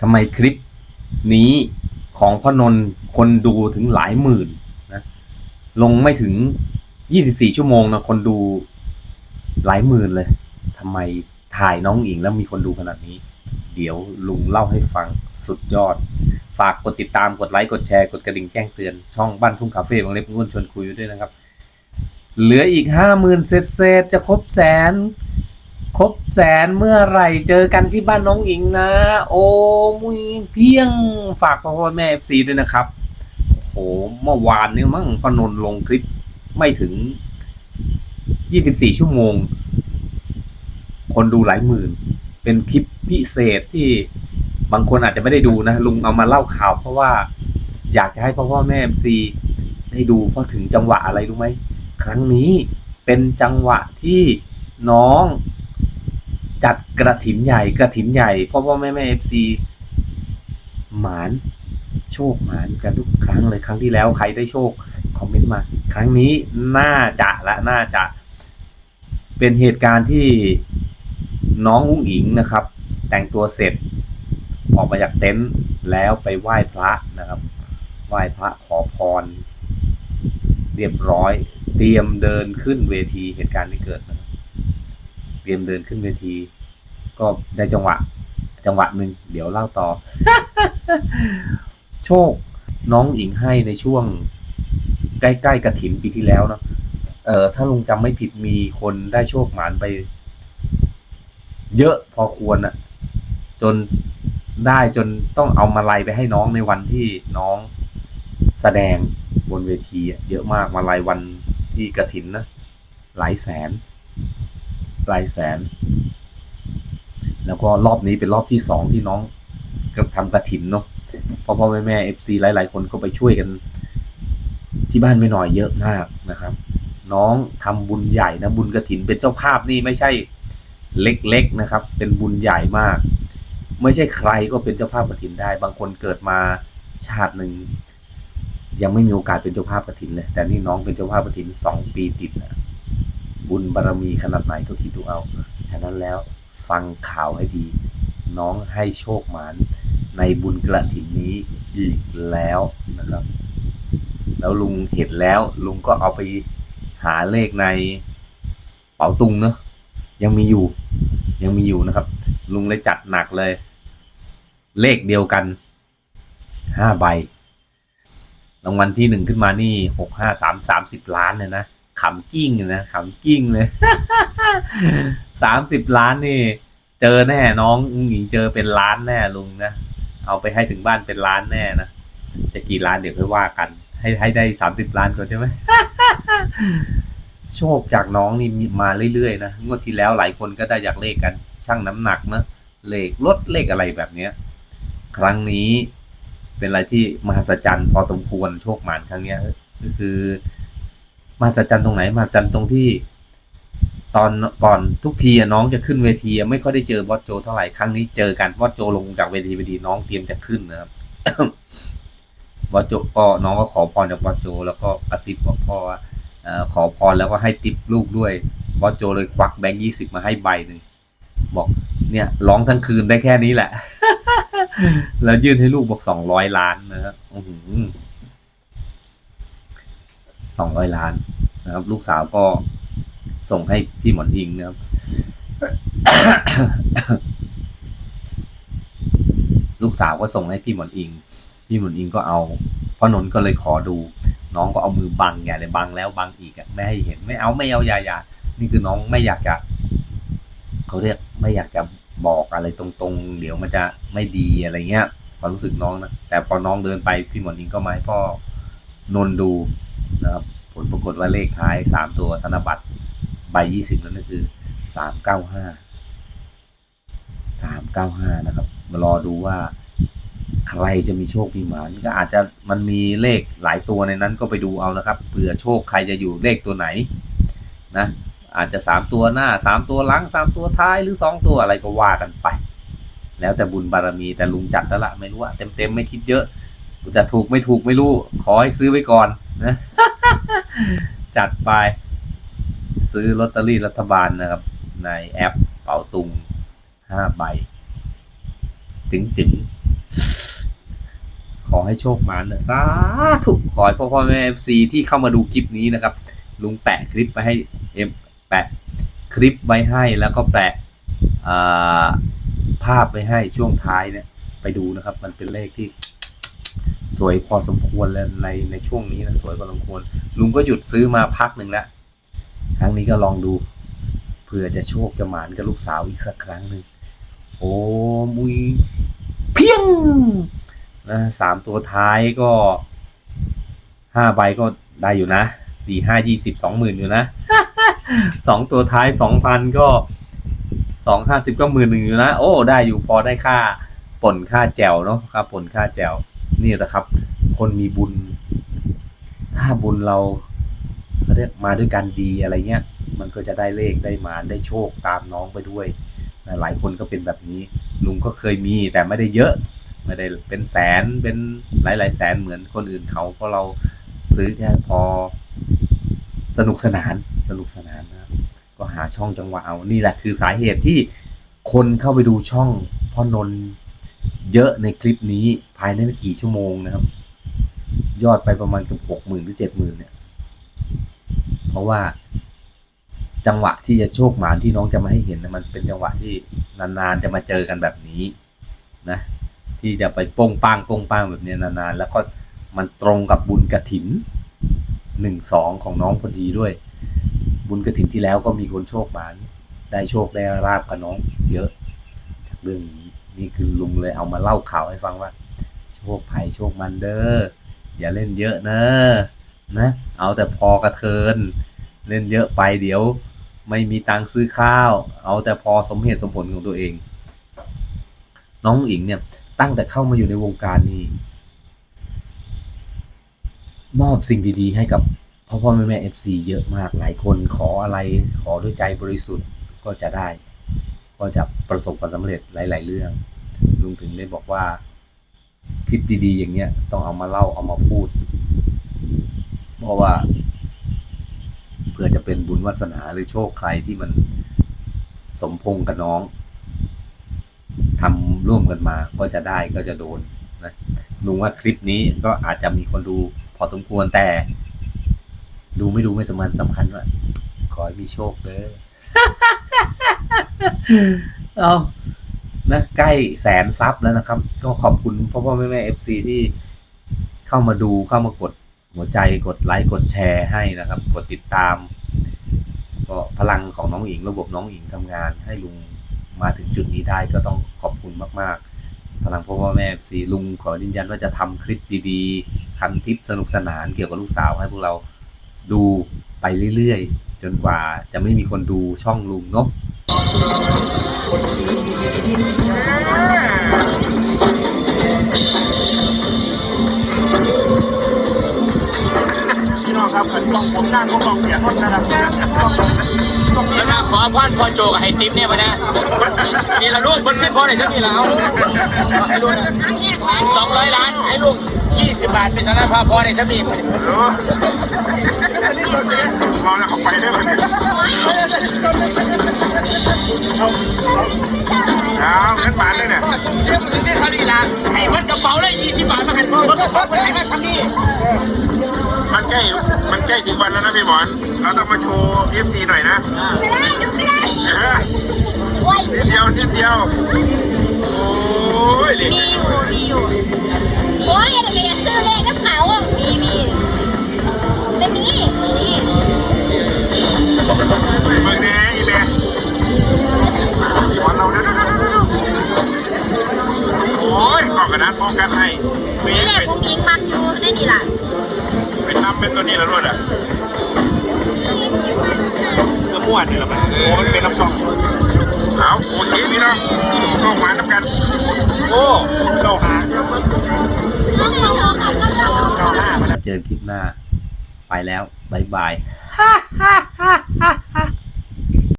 ทำไมคลิปนี้ของพ่อนนท์คนดูถึงหลายหมื่นนะลงไม่ถึง 24 ชั่วโมงนะคนดูหลายหมื่นเลยทำไมถ่ายน้องอิงแล้วมีคนดูขนาดนี้ เดี๋ยวลุงเล่าให้ฟังสุดยอด ฝากกดติดตามกดไลค์กดแชร์กดกระดิ่งแจ้งเตือน ช่องบ้านทุ่งคาเฟ่บางเล็บงุ่นชวนคุยด้วยนะครับ เหลืออีกห้าหมื่นเศษเศษจะครบแสน ครบแสนเมื่อไหร่เจอกันที่บ้านน้องอิงนะ โอ้มุยเพียงฝากพ่อพ่อแม่เอฟซีด้วยนะครับโอ้โหเมื่อวานนี้มั้งพนนลงคลิปไม่ถึง 24 ชั่วโมง คนดูหลายหมื่น เป็นคลิปพิเศษที่บางคนอาจจะไม่ได้ดูนะ ลุงเอามาเล่าข่าว เพราะว่าอยากจะให้พ่อพ่อแม่เอฟซีได้ดูเพราะถึงจังหวะอะไรรู้ไหม ครั้งนี้เป็นจังหวะที่น้อง จัดกระถินใหญ่กระถินใหญ่พ่อพ่อแม่แม่เอฟซีหมานโชคหมานกันทุกครั้งเลยครั้งที่แล้วใครได้โชคคอมเมนต์มา ครั้งนี้น่าจะและน่าจะ เป็นเหตุการณ์ที่น้องอุ้งอิงนะครับ แต่งตัวเสร็จ ออกมาจากเต็นท์แล้วไปไหว้พระนะครับ ไหว้พระขอพร เรียบร้อย เตรียมเดินขึ้นเวทีเหตุการณ์ที่เกิดนะ รับเตรียมเดินขึ้นเวที ก็ได้จังหวะ จังหวะหนึ่งเดี๋ยวเล่าต่อ โชคน้องอิงให้ในช่วง ใกล้ๆกระถินปีที่แล้วเนาะเออถ้าลุงจำไม่ผิดมีคนได้โชคหมานไป เยอะพอควรอะจนได้จนต้องเอามาลัยไปให้น้องในวันที่น้องแสดงบนเวทีอะเยอะมากมาลัยวันที่กระถินนะหลายแสนห ลายแสน แล้วก็รอบนี้เป็นรอบที่สองที่น้องกับทำกระถินเนาะพ่อพ่อแม่แม่เอฟซีหลาย ๆ คนก็ไปช่วยกัน ที่บ้านไม่น้อยเยอะมากนะครับ น้องทำบุญใหญ่นะบุญกระถินเป็นเจ้าภาพนี่ไม่ใช่เล็ก ๆ นะครับ เป็นบุญใหญ่มาก ไม่ใช่ใครก็เป็นเจ้าภาพกระถินได้ บางคนเกิดมาชาติหนึ่งยังไม่มีโอกาสเป็นเจ้าภาพกระถินเลย แต่นี่น้องเป็นเจ้าภาพกระถินสองปีติดนะ บุญบารมีขนาดไหนก็คิดดูเอา ฉะนั้นแล้วฟังข่าวให้ดี น้องให้โชคหมานในบุญกระถินนี้อีกแล้วนะครับ แล้วลุงเห็นแล้วลุงก็เอาไปหาเลขในเป๋าตุงเนอะยังมีอยู่ ยังมีอยู่นะครับ ลุงเลยจัดหนักเลย เลขเดียวกันห้าใบรางวัลที่หนึ่งขึ้นมานี่หกห้าสามสามสิบล้านเลยนะ ขำกิ้งนะขำกิ้งเลยสามสิบล้านนี่ เจอแน่น้องหญิงเจอเป็นล้านแน่ลุงนะเอาไปให้ถึงบ้านเป็นล้านแน่นะจะกี่ล้านเดี๋ยวค่อยว่ากัน ให้ให้ได้สามสิบล้านก่อนใช่ไหมโชคจากน้องนี่มาเรื่อยๆนะงวดที่แล้วหลายคนก็ได้จากเลขกันช่างน้ำหนักนะเลขลดเลขอะไรแบบเนี้ย ครั้งนี้เป็นอะไรที่มหัศจรรย์พอสมควรโชคหมานครั้งเนี้ยก็คือ มหัศจรรย์ตรงไหนมหัศจรรย์ตรงที่ ตอนก่อนทุกทีน้องจะขึ้นเวทีไม่ค่อยได้เจอบอสโจเท่าไหร่ครั้งนี้เจอกันบอสโจลงจากเวทีพอดีน้องเตรียมจะขึ้นนะครับบอสโจก็น้องก็ขอพรจากบอสโจ แล้วก็กระซิบบอกพ่อว่าเอ่อขอพรแล้วก็ให้ติปลูกด้วยบอสโจเลยควักแบงค์ยี่สิบมาให้ใบหนึ่งบอกเนี่ยร้องทั้งคืนได้แค่นี้แหละ แล้วยื่นให้ลูกบอกสองร้อยล้านนะครับ สองร้อยล้านนะครับ ลูกสาวก็ส่งให้พี่หมอนอิงนะครับ ลูกสาวก็ส่งให้พี่หมอนอิง พี่หมอนอิงก็เอาพ่อนน์ก็เลยขอดู น้องก็เอามือบังอย่เลยบังแล้วบังอีกอะไม่ให้เห็นไม่เอาไม่เอายายานี่คือน้องไม่อยากจะเขาเรียกไม่อยากจะบอกอะไรตรงๆ เดี๋ยวมันจะไม่ดีอะไรเงี้ยความรู้สึกน้องนะแต่พอน้องเดินไปพี่หมอนอิงก็มาให้พ่อนน์ดู นะครับผลปรากฏว่าเลขท้ายสามตัวธนบัตรใบยี่สิบนั่นก็คือสามเก้าห้าสามเก้าห้านะครับ มารอดูว่าใครจะมีโชคมีหมานก็อาจจะมันมีเลขหลายตัวในนั้นก็ไปดูเอานะครับเผื่อโชคใครจะอยู่เลขตัวไหนนะอาจจะสามตัวหน้าสามตัวหลังสามตัวท้ายหรือสองตัวอะไรก็ว่ากันไป แล้วแต่บุญบารมีแต่ลุงจัดแล้วละไม่รู้ว่าเต็มเต็มๆไม่คิดเยอะจะถูกไม่ถูกไม่รู้ ขอให้ซื้อไว้ก่อน นะจัดไปซื้อลอตเตอรี่รัฐบาลนะครับ ในแอปเป๋าตุงห้าใบถึงถึงอให้โชคมานเถอะสาธุขอให้พ่อพ่อแม่เอฟซีที่เข้ามาดูคลิปนี้นะครับ ลุงแปะคลิปไปให้เอ็มแปะคลิปไว้ให้แล้วก็แปะภาพไว้ให้ช่วงท้ายเนี่ยไปดูนะครับ มันเป็นเลขที่ สวยพอสมควรแล้วในในช่วงนี้นะสวยพอสมควร ลุงก็หยุดซื้อมาพักหนึ่งแล้วครั้งนี้ก็ลองดูเผื่อจะโชคจะหมานกับลูกสาวอีกสักครั้งหนึ่งโอ้มุยเพียงนะสามตัวท้ายก็ห้าใบก็ได้อยู่นะสี่ห้ายี่สิบสองหมื่นอยู่นะสองตัวท้ายสองพันก็สองห้าสิบก็หมื่นหนึ่งอยู่นะ โอ้ ได้อยู่พอได้ค่าป่นค่าแจวเนาะค่าป่นค่าแจว นี่แหละครับ คนมีบุญ ถ้าบุญเราเขาเรียกมาด้วยกันดีอะไรเงี้ย มันก็จะได้เลขได้หมานได้โชคตามน้องไปด้วยนะหลายคนก็เป็นแบบนี้ลุงก็เคยมีแต่ไม่ได้เยอะไม่ได้เป็นแสนเป็นหลายหลายแสนเหมือนคนอื่นเขาเพราะเราซื้อแค่พอสนุกสนานสนุกสนานนะครับก็หาช่องจังหวะเอานี่แหละคือสาเหตุที่คนเข้าไปดูช่องพ่อนนท์เยอะในคลิปนี้ ภายในไม่กี่ชั่วโมงนะครับ ยอดไปประมาณเกือบหกหมื่นหรือเจ็ดหมื่นเนี่ย เพราะว่าจังหวะที่จะโชคหมานที่น้องจะมาให้เห็นนะมันเป็นจังหวะที่นานๆจะมาเจอกันแบบนี้นะ ที่จะไปโป้งป้างโป้งป้างแบบนี้นานๆ แล้วก็มันตรงกับบุญกระถินหนึ่งสองของน้องพอดีด้วย บุญกระถินที่แล้วก็มีคนโชคหมาน ได้โชคได้ราบกับน้องเยอะ จากเรื่องนี้นี่คือลุงเลยเอามาเล่าข่าวให้ฟังว่า โชคภัยโชคมันเด้ออย่าเล่นเยอะนะนะ เอาแต่พอกระเทิน เล่นเยอะไปเดี๋ยวไม่มีตังค์ซื้อข้าว เอาแต่พอสมเหตุสมผลของตัวเอง น้องอิงเนี่ยตั้งแต่เข้ามาอยู่ในวงการนี้ มอบสิ่งดีๆ ให้กับพ่อพ่อแม่แม่เอฟซีเยอะมากหลายคนขออะไรขอด้วยใจบริสุทธิ์ก็จะได้ ก็จะประสบความสำเร็จหลาย ๆ เรื่องลุงถึงได้บอกว่า คลิปดี ๆ อย่างเนี้ย ต้องเอามาเล่าเอามาพูด เพราะว่าเพื่อจะเป็นบุญวาสนาหรือโชคใครที่มันสมพงกับน้องทำร่วมกันมาก็จะได้ก็จะโดนนะลุงว่าคลิปนี้ก็อาจจะมีคนดูพอสมควรแต่ ดูไม่ดูไม่สำคัญสำคัญว่าขอให้มีโชคเด้อเอา นะใกล้แสนซับแล้วนะครับ ก็ขอบคุณพ่อพ่อแม่แม่เอฟซีที่เข้ามาดูเข้ามากดหัวใจกดไลค์กดแชร์ให้นะครับ กดติดตาม ก็พลังของน้องอิง ระบบน้องอิงทำงาน ให้ลุงมาถึงจุดนี้ได้ก็ต้องขอบคุณมาก ๆ พลังพ่อพ่อแม่เอฟซีลุงขอยืนยันว่าจะทำคลิปดีๆทำทิปสนุกสนานเกี่ยวกับลูกสาวให้พวกเราดูไปเรื่อยๆ จนกว่าจะไม่มีคนดูช่องลุงเนาะ พี่น้องครับขันกองผมนั่งก็กล้องเสียงรถนะครับกล้องช่องเดี๋นี้วมาขอพรพอโจกับไฮติ๊บเนี่ยมานะนี่ละลูกคนขึ้นพอไหนจะมีแล้วให้ลูกนะสองร้อยล้านให้ลูกยี่สิบบาทเป็นชนะพาพอไหนจะมีมาเออมองแล้วเขาไปได้ไหม เอาเงินบาทเลยเนี่ยเรื่องมันได้เท่านี้ละให้วัดกระเป๋าเลยยี่สิบบาทมาหันพ่อวัดกระเป๋าไปไหนมาทำนี่มันใกล้ มันใกล้ถึงวันแล้วนะพี่หมอน เราต้องมาโชว์เอฟซีหน่อยนะไม่ได้ดูไม่ได้เออโอ้ยนิดเดียวนิดเดียว โอ้ยมีอยู่มีอยู่โอ้ย ตัวนี้แล้วด้วยอะเนื้อม้วนนี่แหละมันโอ้มันเป็นน้ำกล่องเอาโอเคพี่น้องเข้ามาน้ำกัน โอ้เข้าหาเข้าห้ามาแล้วเจอคลิปหน้า ไปแล้วบายบาย